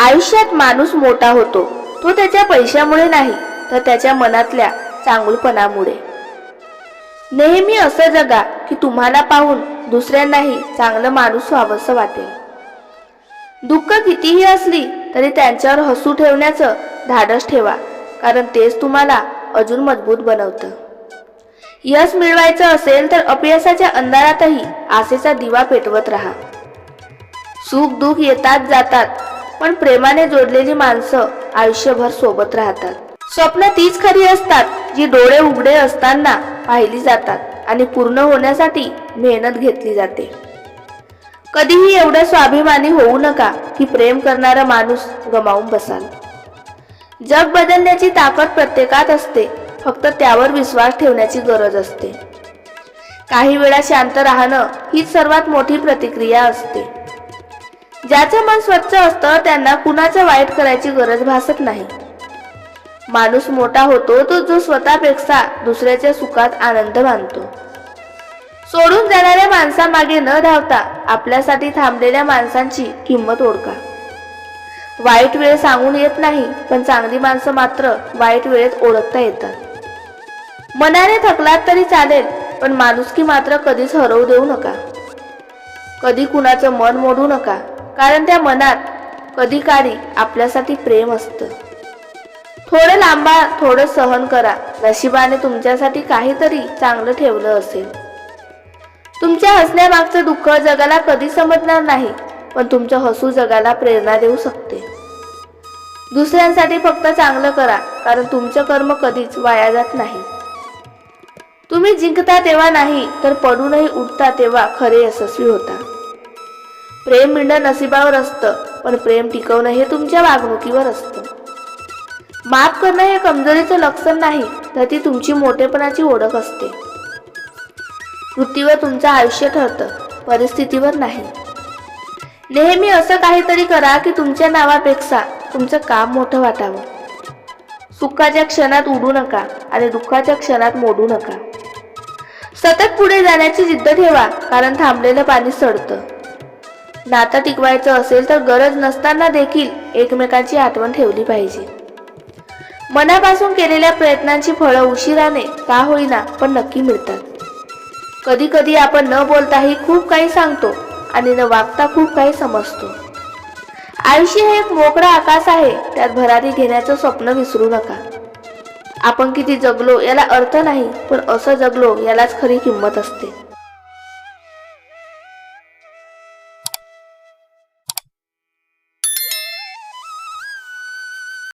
आयुष्यात माणूस मोठा होतो. तो त्याच्या पैशामुळे नाही तर त्याच्या मनातल्या चांगुलपणामुळे. नेहमी असं जगा की तुम्हाला पाहून दुसऱ्यांनाही चांगलं माणूस व्हावंसं वाटेल. दुःख कितीही असली तरी त्यांच्यावर हसू ठेवण्याचं धाडस ठेवा कारण तेच तुम्हाला अजून मजबूत बनवतं. यश मिळवायचं असेल तर अपयशाच्या अंधारातही आशेचा दिवा पेटवत राहा. सुख दुःख येतात जातात पण प्रेमाने जोडलेली माणसं आयुष्यभर सोबत राहतात. स्वप्न तीच खरी असतात जी डोळे उघडे असताना पाहिली जातात आणि पूर्ण होण्यासाठी मेहनत घेतली जाते. कधीही एवढं स्वाभिमानी होऊ नका की प्रेम करणारा माणूस गमावून बसाल. जग बदलण्याची ताकद प्रत्येकात असते फक्त त्यावर विश्वास ठेवण्याची गरज असते. काही वेळा शांत राहणं हीच सर्वात मोठी प्रतिक्रिया असते. ज्याचं मन स्वच्छ असतं त्यांना कुणाचं वाईट करायची गरज भासत नाही. माणूस मोठा होतो तो जो स्वतःपेक्षा दुसऱ्याच्या सुखात आनंद मानतो. सोडून जाणाऱ्या माणसामागे न धावता आपल्यासाठी थांबलेल्या माणसांची किंमत ओळखा. वाईट वेळ सांगून येत नाही पण चांगली माणसं मात्र वाईट वेळेत ओळखता येतात. मनाने थकलात तरी चालेल पण माणुसकी मात्र कधीच हरवू देऊ नका. कधी कुणाचं मन मोडू नका. कारण त्या मनात कधी काळी आपल्यासाठी प्रेम असतं. थोडं लांबा थोडं सहन करा. नशिबाने तुमच्यासाठी काहीतरी चांगलं ठेवलं असेल. तुमच्या हसण्यामागचं दुःख जगाला कधी समजणार नाही पण तुमचं हसू जगाला प्रेरणा देऊ शकते. दुसऱ्यांसाठी फक्त चांगलं करा कारण तुमचं कर्म कधीच वाया जात नाही. तुम्ही जिंकता तेव्हा नाही तर पडूनही उठता तेव्हा खरे यशस्वी होता. प्रेम मिळणं नशिबावर असतं पण प्रेम टिकवणं हे तुमच्या वागणुकीवर असतं. माफ करणं हे कमजोरीचं लक्षण नाही तर ती तुमची मोठेपणाची ओळख असते. कृतीवर तुमचं आयुष्य ठरतं परिस्थितीवर नाही. नेहमी असं काहीतरी करा की तुमच्या नावापेक्षा तुमचं काम मोठं वाटावं. सुखाच्या क्षणात उडू नका आणि दुःखाच्या क्षणात मोडू नका. सतत पुढे जाण्याची जिद्द ठेवा कारण थांबलेलं पाणी सडतं. नातं टिकवायचं असेल तर गरज नसताना देखील एकमेकांची आठवण ठेवली पाहिजे. मनापासून केलेल्या प्रयत्नांची फळं उशिराने का होईना पण नक्की मिळतात. कधी कधी आपण न बोलताही खूप काही सांगतो आणि न वागता खूप काही समजतो. आयुष्य हे एक मोकळा आकाश आहे त्यात भरारी घेण्याचं स्वप्न विसरू नका. आपण किती जगलो याला अर्थ नाही पण असं जगलो यालाच खरी किंमत असते.